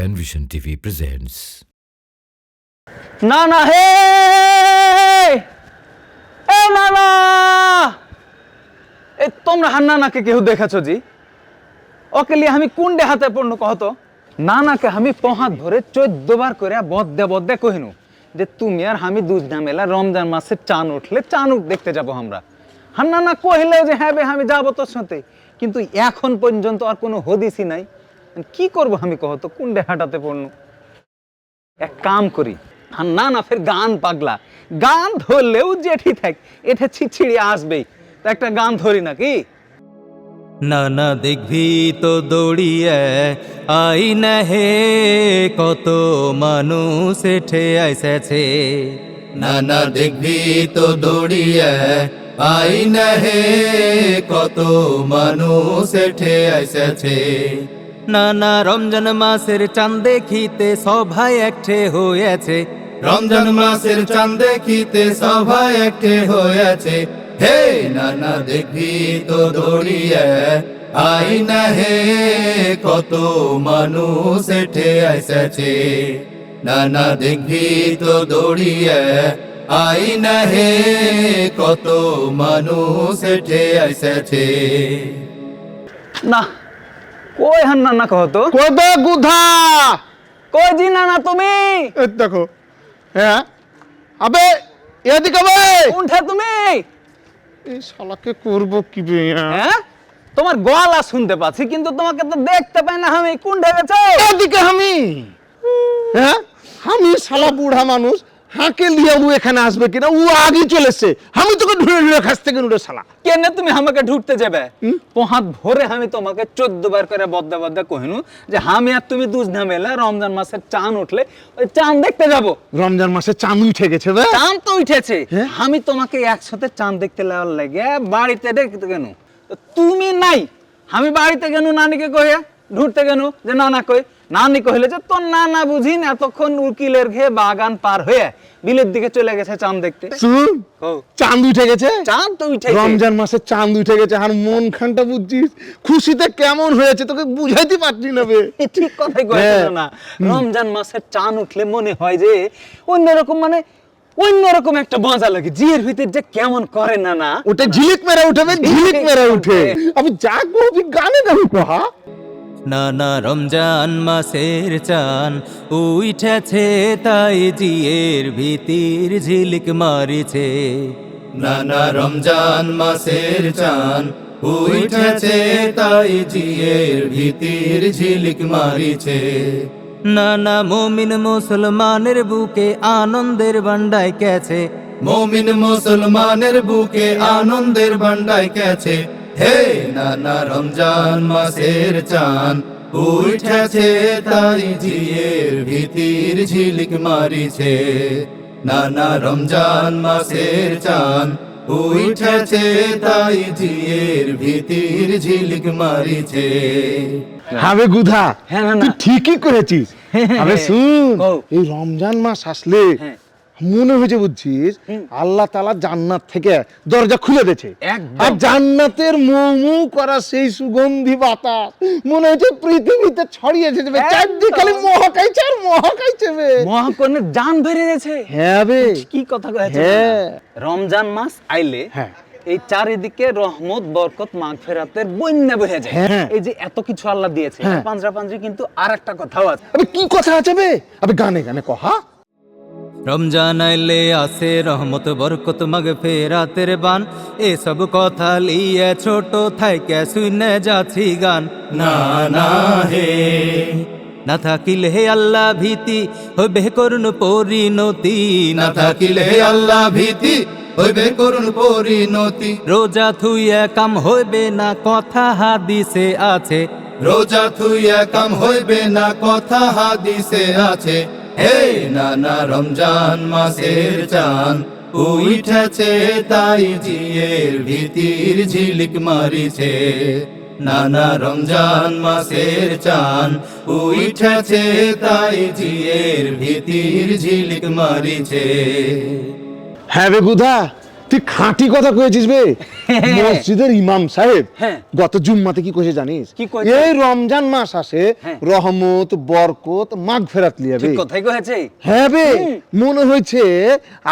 Penvision TV presents. না না হে এ না না এ, তোমরা হান্না নাকে কেউ দেখেছ জি? ওকে লিয়ে আমি কুন্ডে হাতে পড়নু কহতো নানাকে আমি পহাত ধরে চোদ্দ বার করে বদ্দে বদ্দে কহিনু যে, তুমি আর আমি দুধ না মেলা রমজান মাসে চান উঠলে চান উঠ, দেখতে যাব আমরা। হান্না না কহিলে যে হ্যাঁ বে, আমি যাব তোর সাথে। কিন্তু এখন পর্যন্ত আর কোনো হদিসই নাই। কি করব আমি কহতো কুন্ডে হাঁটাতে পড়নু। এক কাম করি, আর না না, ফের গান পাগলা। গান ধরলেও জেঠি থাক এটা ছিছিড়ি আসবেই। তা একটা গান ধরি নাকি নানা দেখবি তো দৌড়িয়ে, আই না হে, কত মানুষ এঠে আইসেছে। নানা দেখবি তো দৌড়িয়ে, আই না হে, কত মানুষ এঠে আইসেছে। নানা রমজান মাসের চাঁদ দেখিতে সবাই একঠে হয়েছে। রমজান মাসের চাঁদ দেখিতে সবাই একঠে হয়েছে। হে নানা দেখবি তো দৌড়িয়ে আই না হে কত মানুষ এঠে আইসেছে নানা দেখবি তো দৌড়িয়ে আই না হে কত মানুষ এঠে আইসেছে না কই হান না না কহতো কোদে গুধা? কই জি না না তুমি? এই দেখো হ্যাঁ? আবে এদিকে বে কোনঠে তুমি? এই শালাকে করব কি বে হ্যাঁ? হ্যাঁ? তোমার গলা শুনতে পাচ্ছি কিন্তু তোমাকে তো দেখতে পাই না আমি। কোন ঢেকেছো এদিকে আমি! হ্যাঁ? আমি শালা বুড়া মানুষ হাঁকে লিয়ে ও এখানে আসবে কিনা? ও আগে চলেছে। আমি তোকে ঢুড়ে ঢুড়ে খাস থেকে নুড়ে শালা। কেন তুমি আমাকে ঢুকতে যাবে? পহাত ভরে আমি তোমাকে চোদ্দ বার করে বদ্দা বদ্দা কহিনু যে আমি আর তুমি দুজ না মেলা রমজান মাসের চান উঠলে ওই চান দেখতে যাব। রমজান মাসে চাঁদ উঠে গেছে বে। চাঁদ তো উঠেছে। হ্যাঁ? আমি তোমাকে একসাথে চাঁদ দেখতে লাগার লাগে বাড়িতে দেখতে কেন তুমি নাই। আমি বাড়িতে কেন নানিকে কহে ঢুটতে কেন যে নানা কই। নানি কহিলে যে তোর নানা বুঝিন এতক্ষণ উকিলের ঘে বাগান পার হয়ে বিলের দিকে চলে গেছে চাঁদ দেখতে? শুন চাঁদ উঠে গেছে? চাঁদ তো উঠেছে। রমজান মাসে চাঁদ উঠে গেছে আর মন খানটা বুঝছিস খুশিতে কেমন হয়েছে তোকে বুঝাইতে পারছি না বে। ঠিক কথাই কয়েছিল হ্যাঁ। না রমজান মাসের চান উঠলে মনে হয় যে অন্যরকম মানে অন্যরকম একটা মজা লাগে জিয়ের ভিতর যে কেমন করে না না ওটা ঝিলিক মেরে উঠবে ঝিলিক মেরে উঠে। আমি যা করবি গানে গাবি কহা নানা রমজান মাসের চান। উঠেছে তাই জিয়ের ভীতির ঝিলিক মারিছে। নানা রমজান মাসের চান। উঠেছে তাই জিয়ের ভীতির ঝিলিক মারিছে। নানা মমিন মুসলমানের বুকে আনন্দের বান্ডায় কেছে মমিন মুসলমানের বুকে আনন্দের বান্ডায় কেছে হে নানা রমজান মাসের চান উঠেছে তাই জিয়ের ভীতির ঝিলিক মারিছে। নানা রমজান মাসের চান উঠেছে তাই জিয়ের ভীতির ঝিলিক মারিছে। হবে গুধা হ্যাঁ। তুই ঠিকই করেছিস। আবে শুন এই রমজান মাস আসলে হ্যাঁ। মনে হয়েছে বুঝছিস? আল্লাহ তালা জান্নাত থেকে দরজা খুলে দিয়েছে। আর জান্নাতের মৌ মৌ করা সেই সুগন্ধি বাতাস মনে হচ্ছে পৃথিবীতে যাবে একদম। চারদিকে খালি মহকাইছে আর মহকাইছে বে মহাকর্ণের জান বেড়ে গেছে। হ্যাঁ বে। কি কথা কয়েছে হ্যাঁ। রমজান মাস আইলে হ্যাঁ। এই চারিদিকে রহমত বরকত মাগফেরাতের বন্যা বহে যায়। হ্যাঁ। এই যে এত কিছু আল্লাহ দিয়েছে। হ্যাঁ। পাঞ্জরা পাঞ্জরি কিন্তু আর একটা কথাও আছে। কি কথা আছে বে? আবে গানে গানে কহা রমজান আইলে আসে রহমত বরকত মাগ ফেরাতের বান। এসব কথা লিয়ে ছোট থাইকে শুনে যাচ্ছি গান। না না হে না থাকিলে হে আল্লাহ ভীতি হইবে করুন পরিণতি। না থাকিলে হে আল্লাহ ভীতি হইবে করুন পরিণতি। রোজা থুইয়া কাম হইবে না কথা হাদিসে আছে। রোজা থুইয়া কাম হইবে না কথা হাদিসে আছে। হে নানা রমজান মাসের চান উঠেছে তাই জিয়ের ভীতির ঝিলিক মারিছে। নানা রমজান মাসের চান উঠেছে তাই জিয়ের ভীতির ঝিলিক মারিছে। হ্যাঁ বে গুধা তুই খাঁটি কথা কয়েছিস বে। মসজিদের ইমাম সাহেব হ্যাঁ। গত জুম্মাতে কি কইছে জানিস এই রমজান মাস আসে হ্যাঁ। রহমত বরকত মাগ ফেরাত লিয়াবে কথাই কয়েছে হ্যাঁ বে মনে হয়েছে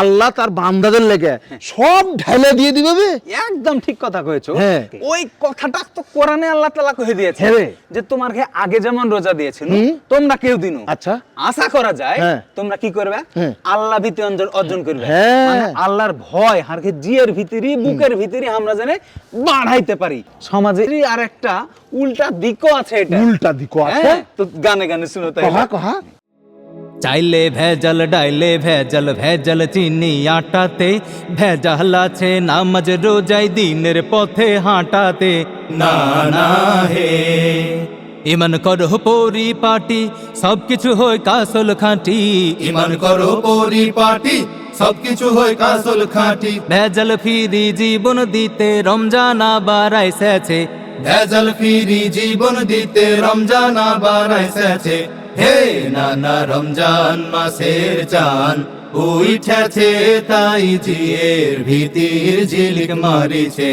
আল্লাহ তার বান্দাদের লেগে সব ঢেলে দিয়ে দিবে বে একদম ঠিক কথা কয়েছো হ্যাঁ। ওই কথাটা তো কোরআনে আল্লাহ তাআলা কয়ে দিয়েছে হ্যাঁ। যে তোমাকে আগে যেমন রোজা দিয়েছিল তোমরা কেউ দিনও আচ্ছা আশা করা যায় হ্যাঁ। তোমরা কি করবে হ্যাঁ। আল্লাহ ভীতি অর্জন- করবে হ্যাঁ। মানে আল্লাহর ভয় হারকে জিয়ের ভিতরি বুকের ভিতরি আমরা জানে বাড়াইতে পারি। সমাজের আর একটা উল্টা দিকও আছে এটা। উল্টা দিকও আছে? হ্যাঁ, তো গানে গানে শুনো তাই কহা কহা? চাইলে ভেজাল ডাইলে ভেজাল ভেজাল চিনি আটাতে। ভেজাল আছে নামাজ রোজাই দিনের পথে হাঁটাতে। না না হে। ইমান করো পরিপাটি সব কিছু হয় কাসল খাঁটি। ইমান করো পরিপাটি সবকিছু হয় কাসল খাঁটি। ভেজাল ফিরি জীবন দিতে রমজান আবার আইসেছে। ভেজাল ফিরি জীবন দিতে রমজান আবার এসেছে হে নানা রমজান মাসের চান উঠেছে তাই জিয়ের ভীতির ঝিলিক মারিছে।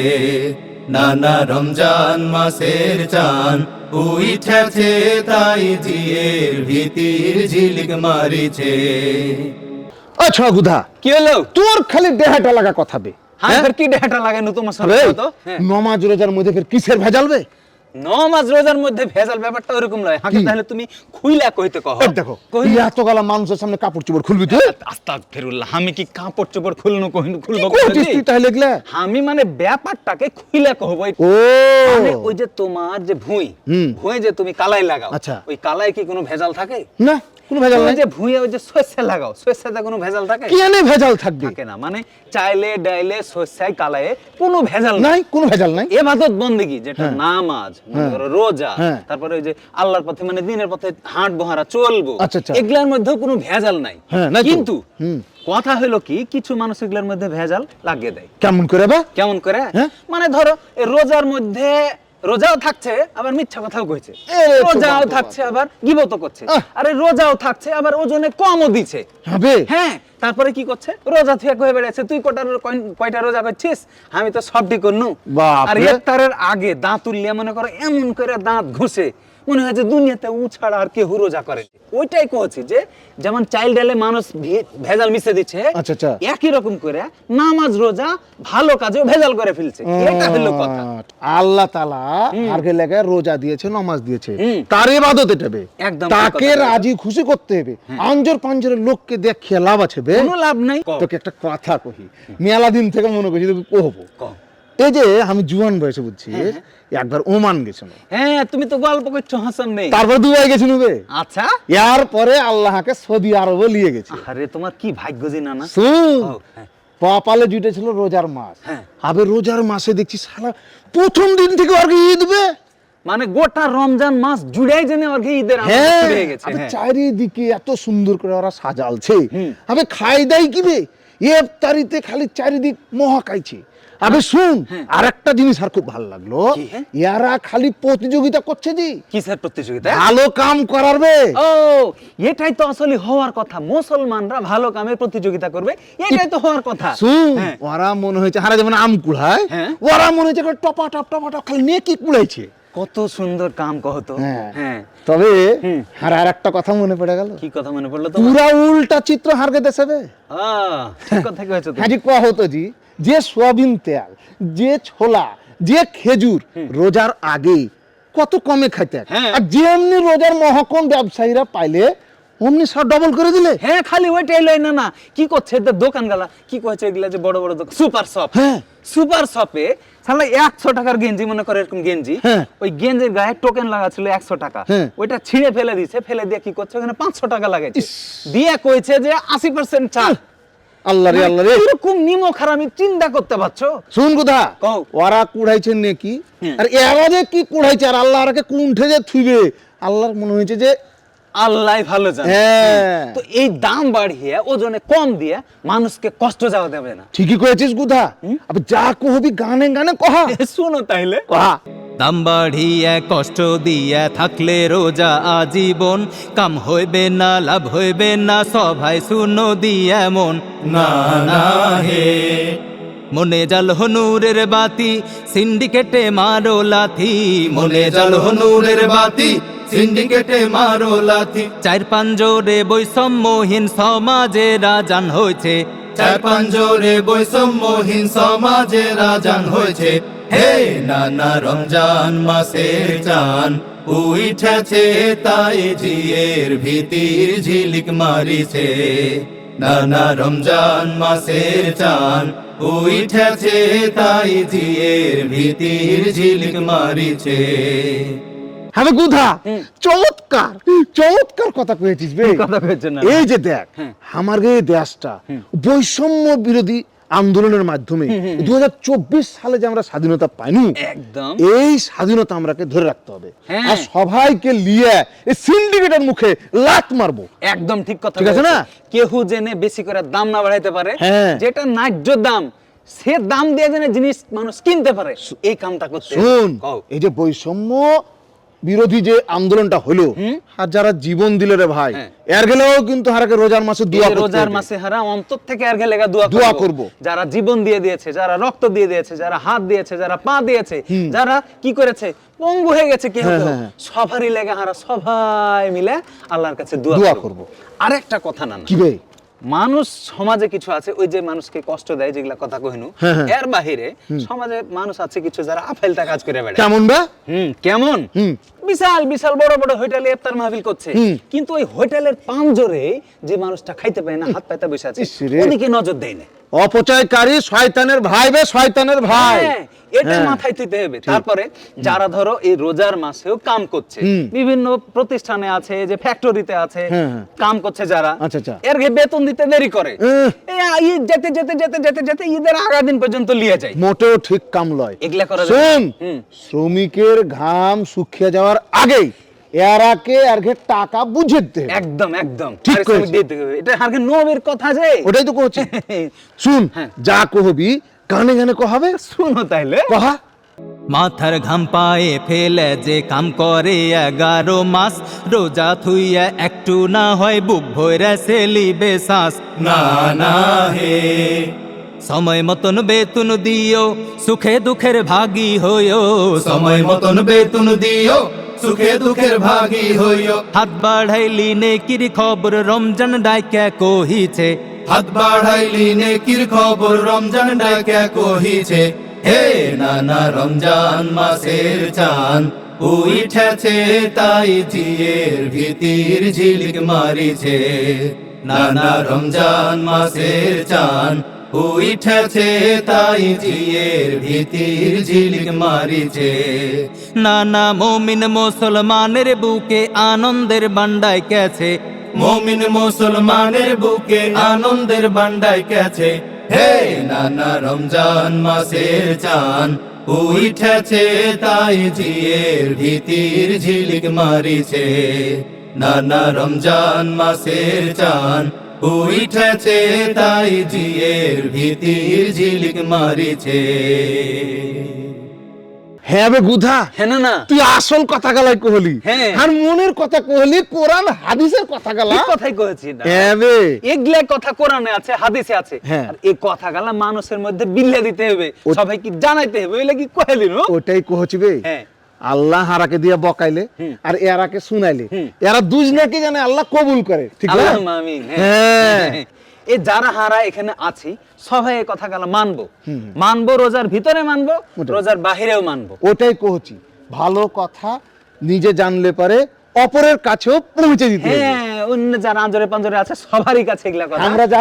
নানা রমজান মাসের চান উঠেছে তাই জিয়ের ভীতির ঝিলিক মারিছে। আচ্ছা গুধা। কি হলো? তোর খালি দেহাটা লাগা কথা বে। হ্যাঁ? কি ডেটা লাগানো তোমার সাথে তো? হ্যাঁ। নমাজ রোজার মধ্যে ফের কিসের ভেজাল বে? নমাজ রোজার মধ্যে ভেজাল ব্যাপারটা ওরকম নয়। হাকে তাহলে তুমি খুইলা কইতে কহ। দেখো এই এত গালা মানুষের সামনে কাপড় চোপড় খুলবি তুই? আস্তাগফিরুল্লাহ আমি কি কাপড় চোপড় খুলনো কহিন খুলবো কি করছিস তুই তাহলে এগুলা? আমি মানে ব্যাপারটাকে খুইলা কহবো ও। মানে ওই যে তোমার যে ভুঁই। ভুঁই যে তুমি কালাই লাগাও আচ্ছা। ওই কালাই কি কোনো ভেজাল থাকে? না। কোনো ভেজাল নাই। যে ভুঁইয়ে ওই যে শস্য লাগাও শস্যতে কোনো ভেজাল থাকে? ভেজাল থাকবে? থাকে না মানে চাইলে ডাইলে শস্যায় কালায়ে কোনো ভেজাল নাই। কোনো ভেজাল নাই। যেটা নামাজ রোজা হ্যাঁ। তারপরে ওই যে আল্লাহর পথে মানে দিনের পথে হাট বহারা চলবো আচ্ছা, আচ্ছা। এগুলার মধ্যেও কোনো ভেজাল নাই। হ্যাঁ। কিন্তু কথা হলো কি কিছু মানুষ এগুলার মধ্যে ভেজাল লাগিয়ে দেয়। কেমন করে বা? কেমন করে? হ্যাঁ? মানে ধরো রোজার মধ্যে রোজাও থাকছে আবার মিথ্যা কথাও কইছে। রোজাও থাকছে আবার গিবত করছে। আরে রোজাও থাকছে আবার ওজনে কমও দিছে। হবে। হ্যাঁ তারপরে কি করছে? রোজা থেকে কয়ে বেড়াচ্ছে। তুই কটা কয়টা রোজা করছিস? আমি তো সবটি করনু। আর ইফতারের আগে দাঁত উল্লিয়া মনে করো এমন করে দাঁত ঘষে মনে হয় যে দুনিয়াতে উ ছাড়া আর কেউ রোজা করে ওইটাই কহছি যে যেমন চাইল্ড ডালে মানুষ ভেজাল মিশে দিচ্ছে আচ্ছা, আচ্ছা। একই রকম করে নামাজ রোজা ভালো কাজেও ভেজাল করে ফেলছে। এটা হলো কথা। আল্লাহ তালা আরকে লেগে রোজা দিয়েছে নমাজ দিয়েছে। তার এবাদত এটা বে। একদম তাকে রাজি খুশি করতে হবে। আঞ্জর পাঞ্জরের লোককে দেখে লাভ আছে বে। কোনো লাভ নাই। তোকে একটা কথা কহি মেলা দিন থেকে মনে করছি তোকে কহবো। এই যে আমি জুয়ান বয়সে বুঝছি একবার ওমান গেছিল। হ্যাঁ তুমি তো গল্প করছ হাসান নেই তারপর দুবাই গেছিল বে। আচ্ছা। এর পরে আল্লাহকে সৌদি আরবে নিয়ে গেছে। আরে তোমার কি ভাগ্য যে না না হ্যাঁ। কপালে জুটেছিল রোজার মাস। হ্যাঁ। আবে রোজার মাসে দেখছি সারা প্রথম দিন থেকে আর ঈদ বে। মানে গোটা রমজান মাস জুড়াই জেনে আর কি ঈদের হ্যাঁ হয়ে গেছে হ্যাঁ। চারিদিকে এত সুন্দর করে ওরা সাজালছে। আবে খাই দেয় কি বে? ইফতারিতে খালি চারিদিক মহাকাইছে। আবে শুন আর একটা জিনিস আর খুব ভালো লাগল। কি, হ্যাঁ? খালি প্রতিযোগিতা করছে জি। কিসের প্রতিযোগিতা? ভালো কাম করার বে। ও এটাই তো আসলে হওয়ার কথা। মুসলমানরা ভালো কামের প্রতিযোগিতা করবে এটাই তো হওয়ার কথা। শুন হ্যাঁ। ওরা মনে হয়েছে হারা যেমন আম কুড়ায় হ্যাঁ। ওরা মনে হয়েছে টপা টপ টপা টপ খালি নিয়ে কি কুড়াইছে। কত সুন্দর কাম কহতো হ্যাঁ। হ্যাঁ। তবে হার আর একটা কথা মনে পড়ে গেল। কি কথা মনে পড়ল পুরা উল্টা চিত্র হারকে দেশে বে। ঠিক কথা হ্যাঁ জি হতো জি যে সোয়াবিন তেল যে ছোলা যে খেজুর রোজার আগে কত কমে খাইতে আর আর যেমনি রোজার মহকম ব্যবসায়ীরা পাইলে অমনি সব ডবল করে দিলে? হ্যাঁ খালি ওইটাই লয় না না। কি করছে এদের দোকান গালা কি করছে এগুলা যে বড় বড় দোকান? সুপার শপ হ্যাঁ। সুপার শপে সালা একশো টাকার গেঞ্জি মনে করে এরকম গেঞ্জি হ্যাঁ। ওই গেঞ্জির গায়ে টোকেন লাগা ছিল একশো টাকা। হ্যাঁ। ওইটা ছিঁড়ে ফেলে দিছে ফেলে দিয়ে কি করছে? ওখানে পাঁচশো টাকা লাগাইছে। দিয়ে কইছে যে আশি পার্সেন্ট ছাড় আল্লাহ রে আল্লাহ রে এরকম নিমো খারাপ আমি চিন্তা করতে পারছ? শুন কোথা? ওরা কুড়াইছেন নাকি? হ্যাঁ। আর এরা যে কি কুড়াইছে আর আল্লাহ আরকে কুণ্ঠে যে থুইবে? আল্লাহর মনে হয়েছে যে আল্লাহ ভালো জানে। হ্যাঁ। তো এই দাম বাড়িয়ে ওজনে কম দিয়ে মানুষকে কষ্ট যাওয়া দেবে না। ঠিকই কোথা আবে যা কহবি গানে গানে কহা। শুনো তাইলে। কহা। দাম বাড়িয়ে কষ্ট দিয়ে থাকলে রোজা আজীবন। কাম হইবে না লাভ হইবে না সবাই শুনো দিয়ে মন। না না হে। মনে জাল নূরের বাতি সিন্ডিকেটে মারো লাথি। মনে জাল নূরের বাতি সিন্ডিকেটে মারো লাথি। চার পাঞ্জরে বৈষম্যহীন সমাজে রাজান হয়েছে। চার পাঞ্জরে বৈষম্যহীন সমাজে রাজান হয়েছে। হে নানা রমজান মাসের চান উঠেছে তাই জিয়ের ভীতির ঝিলিক মারিছে। নানা রমজান মাসের চান উঠেছে তাই জিয়ের ভীতির ঝিলিক মারিছে। আমি গুধা চমৎকার চমৎকার কথা কয়েছিস বে। কথা কয়েছেন? এই যে দেখ হ্যাঁ। আমার এই দেশটা বৈষম্য বিরোধী আন্দোলনের মাধ্যমে দু সালে যে আমরা স্বাধীনতা পাইনি এই স্বাধীনতা আমরাকে ধরে রাখতে হবে। হ্যাঁ। আর সবাইকে লিয়ে এই সিন্ডিকেটের মুখে লাত মারবো। একদম ঠিক কথা ঠিক আছে না? কেহু জেনে বেশি করে দাম না বাড়াইতে পারে। হ্যাঁ। যেটা ন্যায্য দাম সে দাম দিয়ে জেনে জিনিস মানুষ কিনতে পারে। এই কামটা করতে শুন এই যে বৈষম্য বিরোধী যে আন্দোলনটা হলো আর যারা জীবন দিল রে ভাই হ্যাঁ। এর গেলেও কিন্তু হারাকে রোজার মাসে দোয়া রোজার মাসে হারা অন্তর থেকে আর গেলে দোয়া দোয়া করব। যারা জীবন দিয়ে দিয়েছে যারা রক্ত দিয়ে দিয়েছে যারা হাত দিয়েছে যারা পা দিয়েছে যারা কি করেছে? পঙ্গু হয়ে গেছে কি হ্যাঁ, হ্যাঁ। সবারই লেগে হারা সবাই মিলে আল্লাহর কাছে দোয়া করব। আরেকটা কথা না না। কি বে? মানুষ সমাজে কিছু আছে ওই যে মানুষকে কষ্ট দেয় যেগুলা কথা কহিনু হ্যাঁ, হ্যাঁ। এর বাহিরে সমাজে মানুষ আছে কিছু যারা আফেলটা কাজ করে বেড়ায়। কেমন বা? হুম কেমন। বিশাল বিশাল বড় বড় হোটেলে ইফতার মাহফিল করছে। কিন্তু ওই হোটেলের পাঁজরে যে মানুষটা খাইতে পায় না হাত পায়তা বসে আছে ওদিকে নজর দেয় না। অপচয়কারী শয়তানের ভাই বে শয়তানের ভাই। হ্যাঁ, এটা হ্যাঁ। মাথায় তুলতে হবে। তারপরে যারা ধরো এই রোজার মাসেও কাম করছে বিভিন্ন প্রতিষ্ঠানে আছে যে ফ্যাক্টরিতে আছে হ্যাঁ। কাম করছে যারা আচ্ছা, আচ্ছা। এর গে বেতন দিতে দেরি করে। এই ঈদ যেতে যেতে যেতে যেতে যেতে ঈদের আগা দিন পর্যন্ত লিয়ে যায়। মোটেও ঠিক কাম লয়। এগুলা করা। শ্রমিকের ঘাম শুকিয়ে যাওয়ার আগেই এরাকে আর ঘে টাকা বুঝে দিতে একদম একদম। ঠিক করেছে। দিতে হবে। এটা নবীর কথা যে। ওটাই তো শুন হ্যাঁ। যা কহবি গানে গানে কহাবে? শুনো তাইলে। কহা। মাথার ঘাম পায়ে ফেলে যে কাম করে এগারো মাস রোজা থুইয়া একটু না হয় বুক ভরে সেলিবে শ্বাস না না হে। সময় মতন বেতন দিও সুখে দুঃখের ভাগী হইও। সময় মতন বেতন দিও সুখে দুঃখের ভাগী হইও। হাত বাড়াইলি নেকির খবর রমজান ডাইকা কহিছে। হাত বাড়াইলি নেকির খবর রমজান ডাকে কহিছে। হে নানা রমজান মাসের চান উঠেছে তাই জিয়ের ভীতির ঝিলিক মারিছে। নানা রমজান মাসের চান উঠেছে তাই জিয়ের ভীতির ঝিলিক মারিছে। নানা মমিন মুসলমানের বুকে আনন্দের বান্ডায় গেছে। মমিন মুসলমানের বুকে আনন্দের বান্ডায় গেছে। হে নানা রমজান মাসের চান উঠেছে তাই জিয়ের ভীতির ঝিলিক মারিছে। নানা রমজান মাসের চান উঠেছে তাই জিয়ের ভীতির ঝিলিক মারিছে। হ্যাঁ বে গুধা হ্যাঁ না না তুই আসল কথা গালাই কহলি। হ্যাঁ। আর মনের কথা কহলি কোরআন হাদিসের কথা গালা। কথাই না। হ্যাঁ বে এগুলা কথা কোরআনে আছে হাদিসে আছে। হ্যাঁ। আর এই কথা গালা মানুষের মধ্যে বিল্লে দিতে হবে। সবাই কি জানাইতে হবে ওই লাগি কইলি ওটাই কহছি বে। হ্যাঁ আল্লাহ হারাকে দিয়ে বকাইলে আর এরাকে শুনাইলে। এরা দুজনে নাকি জানে আল্লাহ কবুল করে ঠিক আছে আল্লাহুম্মা হ্যাঁ। এ যারা হারা এখানে আছি সবাই এই কথা গেল মানবো মানবো রোজার ভিতরে মানবো রোজার বাহিরেও মানবো। ওটাই কহছি ভালো কথা নিজে জানলে পারে অপরের কাছেও পৌঁছে দিতে হবে। হ্যাঁ অন্য যারা আঞ্জরে পাঞ্জরে আছে সবারই কাছে এগুলা কথা আমরা যা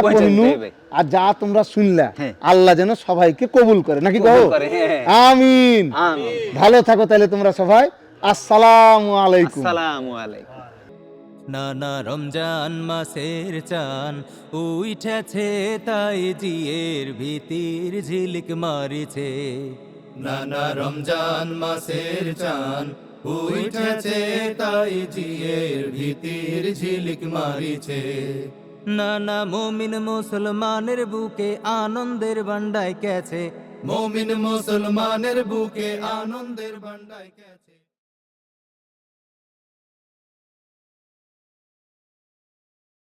হবে। আর যা তোমরা শুনলা হ্যাঁ। আল্লাহ যেন সবাইকে কবুল করে নাকি কবুল করে, হ্যাঁ। আমিন আমিন। ভালো থাকো তাহলে তোমরা সবাই আসসালামু আলাইকুম আসসালামু আলাইকুম নানা রমজান মাসের চান উঠেছে তাই জিয়ের ভীতির ঝিলিক মারিছে নানা রমজান মাসের চান উঠেছে তাই জিয়ের ভীতির ঝিলিক মারিছে। নানা মোমিন মুসলমানের বুকে আনন্দের বান্ডায় কেছে মোমিন মুসলমানের বুকে আনন্দের বান্ডায় গেছে।